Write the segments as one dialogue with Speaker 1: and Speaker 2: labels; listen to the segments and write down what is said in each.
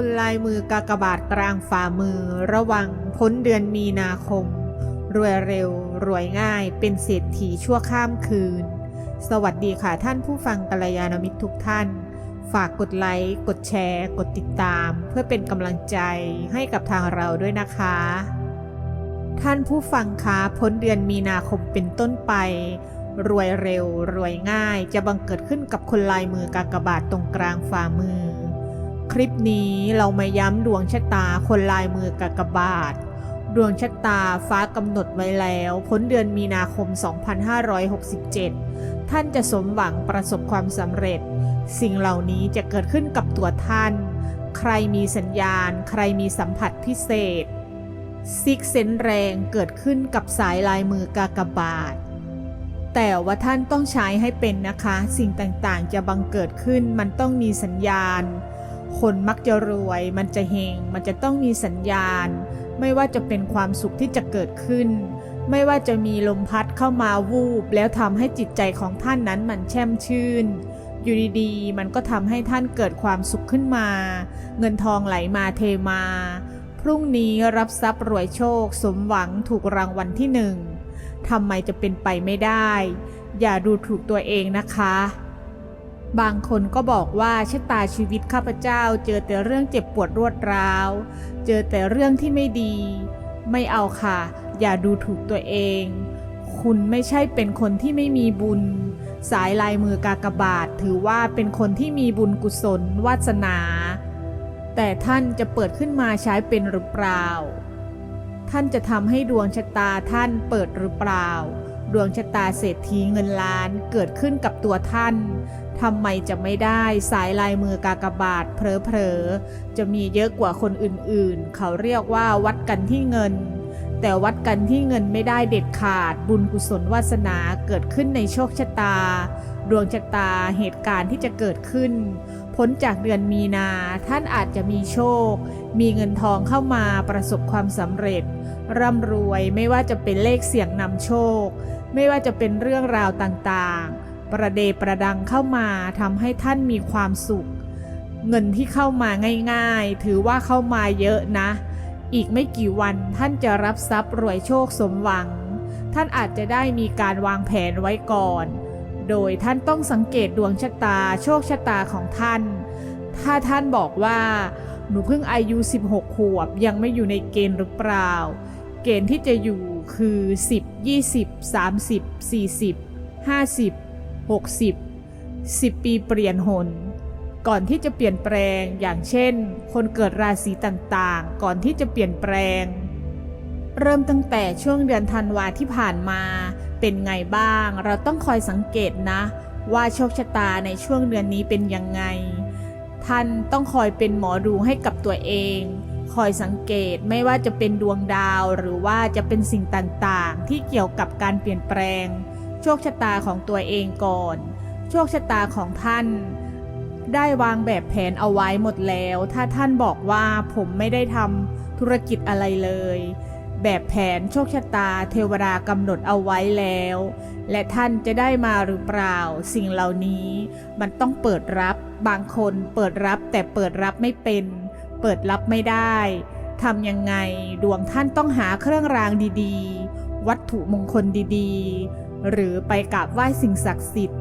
Speaker 1: คนลายมือกากบาทกลางฝ่ามือ ระวังพ้นเดือนมีนาคม รวยเร็ว รวยง่าย เป็นเศรษฐีชั่วข้ามคืน สวัสดีค่ะท่านผู้ฟังกัลยาณมิตรทุกท่าน ฝากกดไลค์ กดแชร์ กดติดตาม เพื่อเป็นกำลังใจให้กับทางเราด้วยนะคะ ท่านผู้ฟังคะพ้นเดือนมีนาคมเป็นต้นไปรวยเร็ว รวยง่าย จะบังเกิดขึ้นกับคนลายมือกากบาทตรงกลางฝ่ามือ คลิปนี้เรามาย้ำดวงชะตาคนลายมือกากบาท ดวงชะตาฟ้ากำหนดไว้แล้วพ้นเดือนมีนาคม 2567 ท่านจะสมหวังประสบความสำเร็จ สิ่งเหล่านี้จะเกิดขึ้นกับตัวท่าน ใครมีสัญญาณ ใครมีสัมผัสพิเศษซิกเซนแรงเกิดขึ้นกับสายลายมือกากบาท แต่ว่าท่านต้องใช้ให้เป็นนะคะ สิ่งต่างๆ จะบังเกิดขึ้นมันต้องมีสัญญาณ คนมักจะรวย มันจะเฮง มันจะต้องมีสัญญาณ ไม่ว่าจะเป็นความสุขที่จะเกิดขึ้น ไม่ว่าจะมีลมพัดเข้ามาวูบ แล้วทำให้จิตใจของท่านนั้นมันแช่มชื่น อยู่ดีๆ มันก็ทำให้ท่านเกิดความสุขขึ้นมา เงินทองไหลมาเทมา พรุ่งนี้รับทรัพย์รวยโชค สมหวังถูกรางวัลที่หนึ่งทำไมจะเป็นไปไม่ได้ อย่าดูถูกตัวเองนะคะ บางคนก็บอกว่าชะตาชีวิตข้าพเจ้า เจอแต่เรื่องเจ็บปวดรวดร้าว เจอแต่เรื่องที่ไม่ดี ไม่เอาค่ะ อย่าดูถูกตัวเอง คุณไม่ใช่เป็นคนที่ไม่มีบุญ สายลายมือกากบาทถือว่าเป็นคนที่มีบุญกุศลวาสนา แต่ท่านจะเปิดขึ้นมาใช้เป็นหรือเปล่า ท่านจะทำให้ดวงชะตาท่านเปิดหรือเปล่า ดวงชะตาเศรษฐีเงินล้านเกิดขึ้นกับตัวท่าน ทำไมจะไม่ได้สายลายมือกากบาทเพลอๆ จะมีเยอะกว่าคนอื่นๆ เขาเรียกว่าวัดกันที่เงิน แต่วัดกันที่เงินไม่ได้เด็ดขาดบุญกุศลวาสนาเกิดขึ้นในโชคชะตา ดวงชะตาเหตุการณ์ที่จะเกิดขึ้น พ้นจากเดือนมีนาท่านอาจจะมีโชค มีเงินทองเข้ามาประสบความสำเร็จ ร่ำรวยไม่ว่าจะเป็นเลขเสี่ยงนำโชค ไม่ว่าจะเป็นเรื่องราวต่างๆ ประเดประดังเข้ามาทำให้ท่านมีความสุข เงินที่เข้ามาง่ายๆ ถือว่าเข้ามาเยอะนะ อีกไม่กี่วันท่านจะรับทรัพย์รวยโชคสมหวัง ท่านอาจจะได้มีการวางแผนไว้ก่อน โดยท่านต้องสังเกตดวงชะตาโชคชะตาของท่าน ถ้าท่านบอกว่าหนูเพิ่งอายุ 16 ขวบยังไม่อยู่ในเกณฑ์หรือเปล่า เกณฑ์ที่จะอยู่คือ 10 20 30 40 50 60 10 ปีเปลี่ยนหน ก่อนที่จะเปลี่ยนแปลงอย่างเช่น คนเกิดราศีต่างๆ ก่อนที่จะเปลี่ยนแปลง เริ่มตั้งแต่ช่วงเดือนธันวาที่ผ่านมา เป็นไงบ้าง เราต้องคอยสังเกตนะ ว่าโชคชะตาในช่วงเดือนนี้เป็นยังไง ท่านต้องคอยเป็นหมอดูให้กับตัวเองคอยสังเกตไม่ว่าจะเป็นดวงดาวหรือว่าจะเป็นสิ่งต่างๆ ที่เกี่ยวกับการเปลี่ยนแปลง ชคชะตาของตัวเองก่อน โชคชะตาของท่าน ได้วางแบบแผนเอาไว้หมดแล้ว ถ้าท่านบอกว่าผมไม่ได้ทำธุรกิจอะไรเลย แบบแผนโชคชะตาเทวดากำหนดเอาไว้แล้ว และท่านจะได้มาหรือเปล่า สิ่งเหล่านี้มันต้องเปิดรับบางคนเปิดรับแต่เปิดรับไม่เป็น เปิดรับไม่ได้ทำยังไงดวงท่านต้องหาเครื่องรางดีๆ วัตถุมงคลดีๆ หรือไปกราบไหว้สิ่งศักดิ์สิทธิ์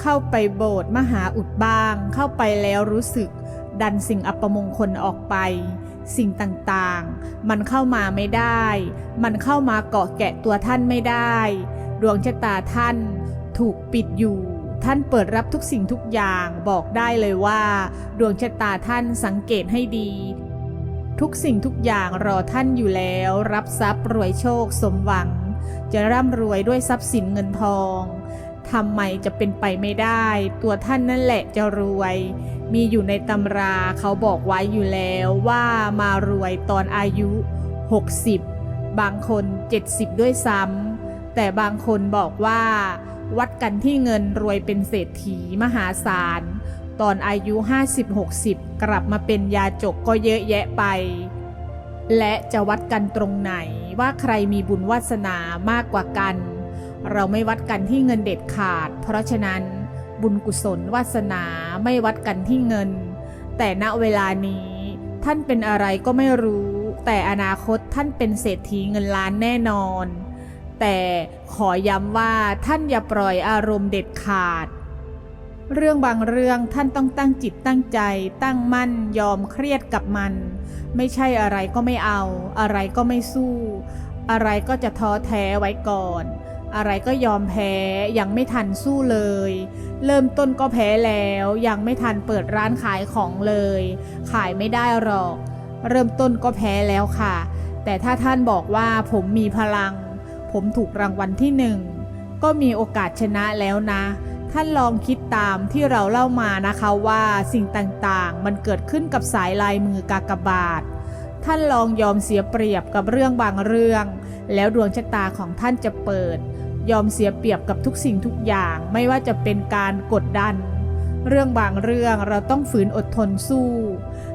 Speaker 1: เข้าไปโบสถ์มหาอุดบ้าง เข้าไปแล้วรู้สึก ดันสิ่งอัปมงคลออกไป สิ่งต่างๆ มันเข้ามาไม่ได้ มันเข้ามาเกาะแกะตัวท่านไม่ได้ ดวงชะตาท่านถูกปิดอยู่ท่านเปิดรับทุกสิ่งทุกอย่างบอกได้เลยว่า ดวงชะตาท่านสังเกตให้ดี ทุกสิ่งทุกอย่างรอท่านอยู่แล้ว รับทรัพย์รวยโชคสมหวัง จะร่ำรวยด้วยทรัพย์สินเงินทองทำไมจะเป็นไปไม่ได้ ตัวท่านนั่นแหละจะรวย มีอยู่ในตำราเขาบอกไว้อยู่แล้วว่ามารวยตอนอายุ 60 บางคน 70 ด้วยซ้ำแต่บางคนบอกว่า วัดกันที่เงินรวยเป็นเศรษฐีมหาศาล ตอนอายุ 50-60 กลับมาเป็นยาจกก็เยอะแยะไป และจะวัดกันตรงไหนว่าใครมีบุญวาสนามากกว่ากัน เราไม่วัดกันที่เงินเด็ดขาด เพราะฉะนั้นบุญกุศลวาสนาไม่วัดกันที่เงิน แต่ณเวลานี้ท่านเป็นอะไรก็ไม่รู้ แต่อนาคตท่านเป็นเศรษฐีเงินล้านแน่นอน แต่ขอย้ำว่าท่านอย่าปล่อยอารมณ์เด็ดขาด เรื่องบางเรื่องท่านต้องตั้งจิตตั้งใจ ตั้งมั่น ยอมเครียดกับมัน ไม่ใช่อะไรก็ไม่เอา อะไรก็ไม่สู้ อะไรก็จะท้อแท้ไว้ก่อน อะไรก็ยอมแพ้ยังไม่ทันสู้เลย เริ่มต้นก็แพ้แล้วยังไม่ทันเปิดร้านขายของเลย ขายไม่ได้หรอก เริ่มต้นก็แพ้แล้วค่ะ แต่ถ้าท่านบอกว่าผมมีพลัง ผมถูกรางวัลที่หนึ่งก็มีโอกาสชนะแล้วนะ ท่านลองคิดตามที่เราเล่ามานะคะว่าสิ่งต่างๆ มันเกิดขึ้นกับสายลายมือกากบาท ท่านลองยอมเสียเปรียบกับเรื่องบางเรื่อง แล้วดวงชะตาของท่านจะเปิด ยอมเสียเปรียบกับทุกสิ่งทุกอย่างไม่ว่าจะเป็นการกดดัน เรื่องบางเรื่องเราต้องฝืนอดทนสู้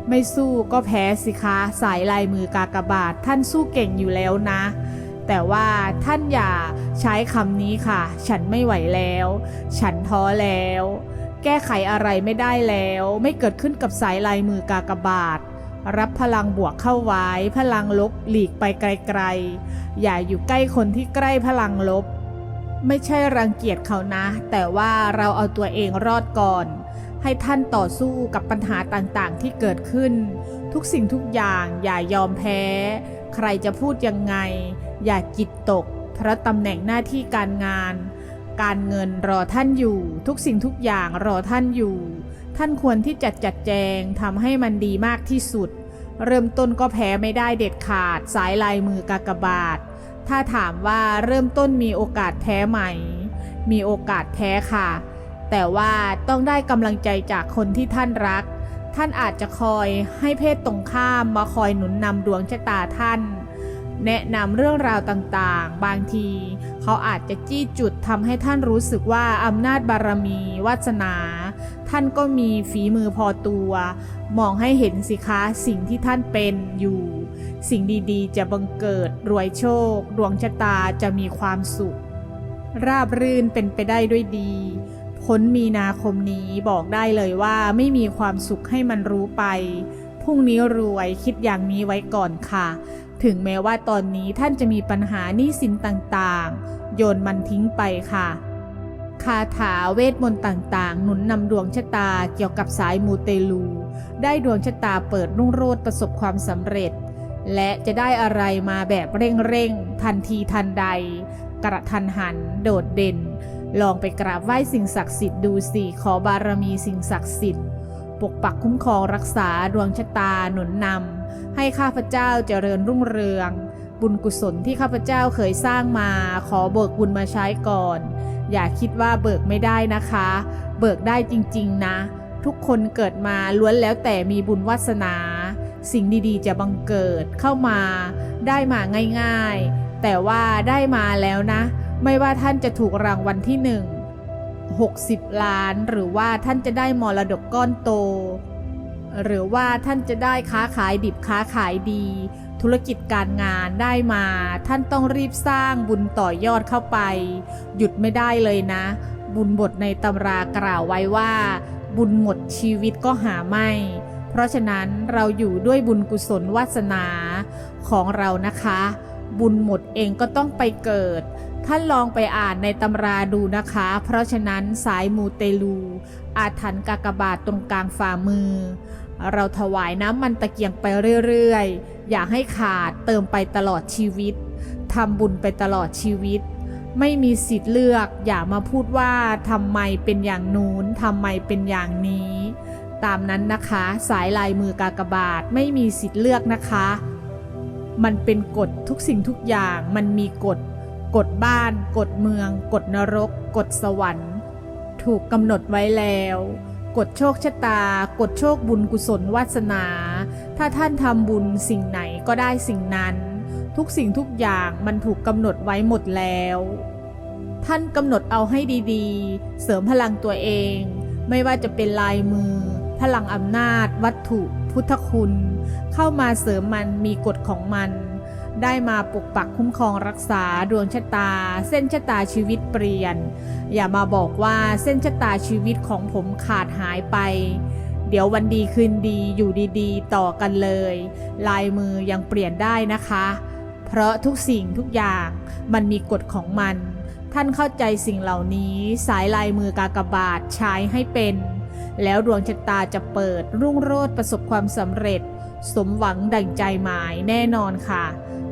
Speaker 1: ไม่สู้ก็แพ้สิคะสายลายมือกากบาท ท่านสู้เก่งอยู่แล้วนะ แต่ว่าท่านอย่าใช้คำนี้ค่ะ ฉันไม่ไหวแล้ว ฉันท้อแล้ว แก้ไขอะไรไม่ได้แล้ว ไม่เกิดขึ้นกับสายลายมือกากบาท รับพลังบวกเข้าไว้ พลังลบหลีกไปไกลๆ อย่าอยู่ใกล้คนที่ใกล้พลังลบ ไม่ใช่รังเกียจเขานะ แต่ว่าเราเอาตัวเองรอดก่อนให้ท่านต่อสู้กับปัญหาต่างๆ ที่เกิดขึ้น ทุกสิ่งทุกอย่างอย่ายอมแพ้ ใครจะพูดยังไง อย่าจิตตก เพราะตำแหน่งหน้าที่การงาน การเงินรอท่านอยู่ ทุกสิ่งทุกอย่างรอท่านอยู่ ท่านควรที่จะจัดแจงทำให้มันดีมากที่สุด เริ่มต้นก็แพ้ไม่ได้เด็ดขาด สายลายมือกากบาท ถ้าถามว่าเริ่มต้นมีโอกาสแพ้ไหม มีโอกาสแพ้ค่ะ แต่ว่าต้องได้กำลังใจจากคนที่ท่านรักท่านอาจจะคอยให้เพศตรงข้ามมาคอยหนุนนำดวงชะตาท่าน แนะนำเรื่องราวต่างๆ บางที เขาอาจจะจี้จุดทำให้ท่านรู้สึกว่าอำนาจบารมี วาสนา ท่านก็มีฝีมือพอตัว มองให้เห็นสิคะสิ่งที่ท่านเป็นอยู่ สิ่งดีๆ จะบังเกิดรวยโชค ดวงชะตาจะมีความสุข ราบรื่นเป็นไปได้ด้วยดีพ้นมีนาคมนี้บอกได้เลยว่าไม่มีความสุขให้มันรู้ไป พรุ่งนี้รวยคิดอย่างนี้ไว้ก่อนค่ะ ถึงแม้ว่าตอนนี้ท่านจะมีปัญหาหนี้สินต่างๆ โยนมันทิ้งไปค่ะ คาถาเวทมนต์ต่างๆ หนุนนำดวงชะตาเกี่ยวกับสายมูเตลู ได้ดวงชะตาเปิดรุ่งโรจน์ประสบความสำเร็จ และจะได้อะไรมาแบบเร่งๆ ทันทีทันใด กระทันหัน โดดเด่น ลองไปกราบไหว้สิ่งศักดิ์สิทธิ์ดูสิขอบารมีสิ่งศักดิ์สิทธิ์ ปกปักคุ้มครองรักษาดวงชะตาหนุนนำ ให้ข้าพเจ้าเจริญรุ่งเรือง บุญกุศลที่ข้าพเจ้าเคยสร้างมา ขอเบิกบุญมาใช้ก่อน อย่าคิดว่าเบิกไม่ได้นะคะ เบิกได้จริงๆนะ ทุกคนเกิดมาล้วนแล้วแต่มีบุญวาสนา สิ่งดีๆ จะบังเกิดเข้ามา ได้มาง่ายๆ แต่ว่าได้มาแล้วนะ ไม่ว่าท่านจะถูกรางวัลที่หนึ่ง60 ล้านหรือว่าท่านจะได้มรดกก้อนโต หรือว่าท่านจะได้ค้าขายดิบค้าขายดี ธุรกิจการงานได้มา ท่านต้องรีบสร้างบุญต่อยอดเข้าไป หยุดไม่ได้เลยนะ บุญบทในตำรากล่าวไว้ว่า บุญหมดชีวิตก็หาไม่ เพราะฉะนั้นเราอยู่ด้วยบุญกุศลวาสนาของเรานะคะ บุญหมดเองก็ต้องไปเกิดท่านลองไปอ่านในตำราดูนะคะ เพราะฉะนั้นสายมูเตลู อาถรรพ์กากบาทตรงกลางฝ่ามือ เราถวายน้ำมันตะเกียงไปเรื่อยๆ อย่าให้ขาดเติมไปตลอดชีวิตทำบุญไปตลอดชีวิต ไม่มีสิทธิ์เลือกอย่ามาพูดว่าทำไมเป็นอย่างนู้นทำไมเป็นอย่างนี้ ตามนั้นนะคะ สายลายมือกากบาทไม่มีสิทธิ์เลือกนะคะ มันเป็นกฎทุกสิ่งทุกอย่างมันมีกฎ กฎบ้าน กฎเมือง กฎนรก กฎสวรรค์ ถูกกำหนดไว้แล้ว กฎโชคชะตา กฎโชคบุญกุศลวาสนา ถ้าท่านทำบุญสิ่งไหนก็ได้สิ่งนั้น ทุกสิ่งทุกอย่างมันถูกกำหนดไว้หมดแล้ว ท่านกำหนดเอาให้ดีๆ เสริมพลังตัวเอง ไม่ว่าจะเป็นลายมือ พลังอำนาจ วัตถุ พุทธคุณ เข้ามาเสริมมันมีกฎของมัน ได้มาปกปักคุ้มครองรักษาดวงชะตา เส้นชะตาชีวิตเปลี่ยน อย่ามาบอกว่าเส้นชะตาชีวิตของผมขาดหายไป เดี๋ยววันดีคืนดีอยู่ดีๆ ต่อกันเลย ลายมือยังเปลี่ยนได้นะคะ เพราะทุกสิ่งทุกอย่างมันมีกฎของมัน ท่านเข้าใจสิ่งเหล่านี้สายลายมือกากบาทใช้ให้เป็น แล้วดวงชะตาจะเปิดรุ่งโรจน์ประสบความสำเร็จ สมหวังดั่งใจหมายแน่นอนค่ะ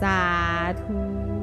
Speaker 1: สาธุ